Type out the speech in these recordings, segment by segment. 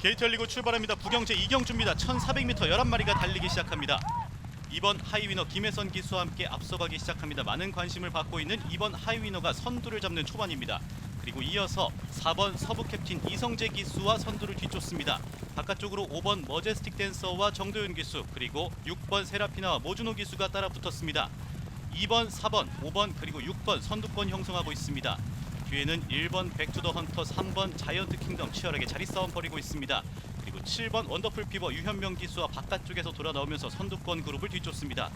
게이트 열리고 출발합니다. 부경제 이경주입니다. 1400m 11마리가 달리기 시작합니다. 이번 하이위너 김혜선 기수와 함께 앞서가기 시작합니다. 많은 관심을 받고 있는 이번 하이위너가 선두를 잡는 초반입니다. 그리고 이어서 4번 서부 캡틴 이성재 기수와 선두를 뒤쫓습니다. 바깥쪽으로 5번 머제스틱 댄서와 정도윤 기수 그리고 6번 세라피나와 모준호 기수가 따라 붙었습니다. 2번, 4번, 5번 그리고 6번 선두권 형성하고 있습니다. 뒤에는 1번 백투더 헌터, 3번 자이언트 킹덤 치열하게 자리 싸움 벌이고 있습니다. 그리고 7번 원더풀 피버 유현명 기수와 바깥쪽에서 돌아 나오면서 선두권 그룹을 뒤쫓습니다.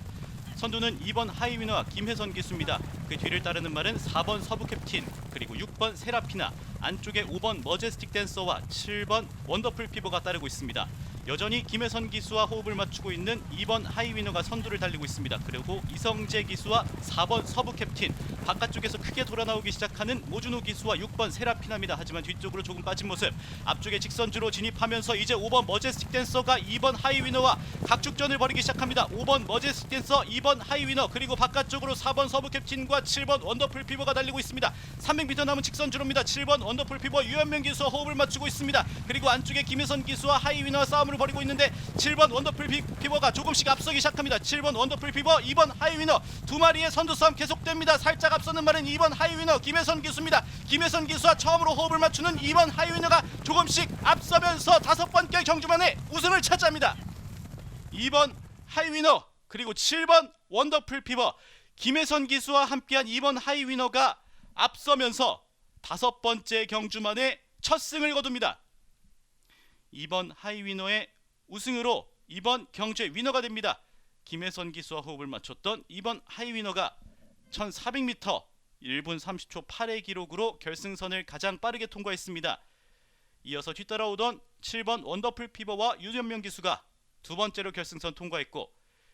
선두는 2번 하이위너와 김혜선 기수입니다. 그 뒤를 따르는 말은 4번 서부 캡틴 그리고 6번 세라피나 안쪽에 5번 머제스틱 댄서와 7번 원더풀 피버가 따르고 있습니다. 여전히 김혜선 기수와 호흡을 맞추고 있는 2번 하이위너가 선두를 달리고 있습니다. 그리고 이성재 기수와 4번 서부 캡틴 바깥쪽에서 크게 돌아 나오기 시작하는 모준호 기수와 6번 세라피나입니다. 하지만 뒤쪽으로 조금 빠진 모습 앞쪽에 직선주로 진입하면서 이제 5번 머제스틱 댄서가 2번 하이위너와 각축전을 벌이기 시작합니다. 5번 머제스틱 댄서 2번 하이위너 그리고 바깥쪽으로 4번 서부 캡틴과 7번 원더풀 피버가 달리고 있습니다. 300m 남은 직선주로입니다. 7번 원더풀 피버 유현명 기수와 호흡을 맞추고 있습니다. 그리고 안쪽에 김혜선 기수와 하이위너와 싸움을 벌이고 있는데 7번 원더풀 피, 피버가 조금씩 앞서기 시작합니다. 7번 원더풀 피버, 2번 하이위너 두 마리의 선두 싸움 계속됩니다. 살짝 앞서는 말은 2번 하이위너 김혜선 기수입니다. 김혜선 기수와 처음으로 호흡을 맞추는 2번 하이위너가 조금씩 앞서면서 다섯 번째 경주만에 우승을 차지합니다. 2번 하이위너 그리고 7번 원더풀 피버 김혜선 기수와 함께한 2번 하이위너가 앞서면서 다섯 번째 경주만에 첫 승을 거둡니다. 이번 하이위너의 우승으로 이번 경주의 위너가 됩니다. 김혜선 기수와 호흡을 맞췄던 이번 하이위너가 1400m 1분 30초 8의 기록으로 결승선을 가장 빠르게 통과했습니다. 이어서 뒤따라오던 7번 원더풀 피버와 유현명 기수가 두 번째로 결승선 통과했고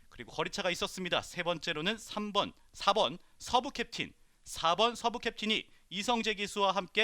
그리고 거리차가 있었습니다. 세 번째로는 3번, 4번 서부 캡틴, 4번 서부 캡틴이 이성재 기수와 함께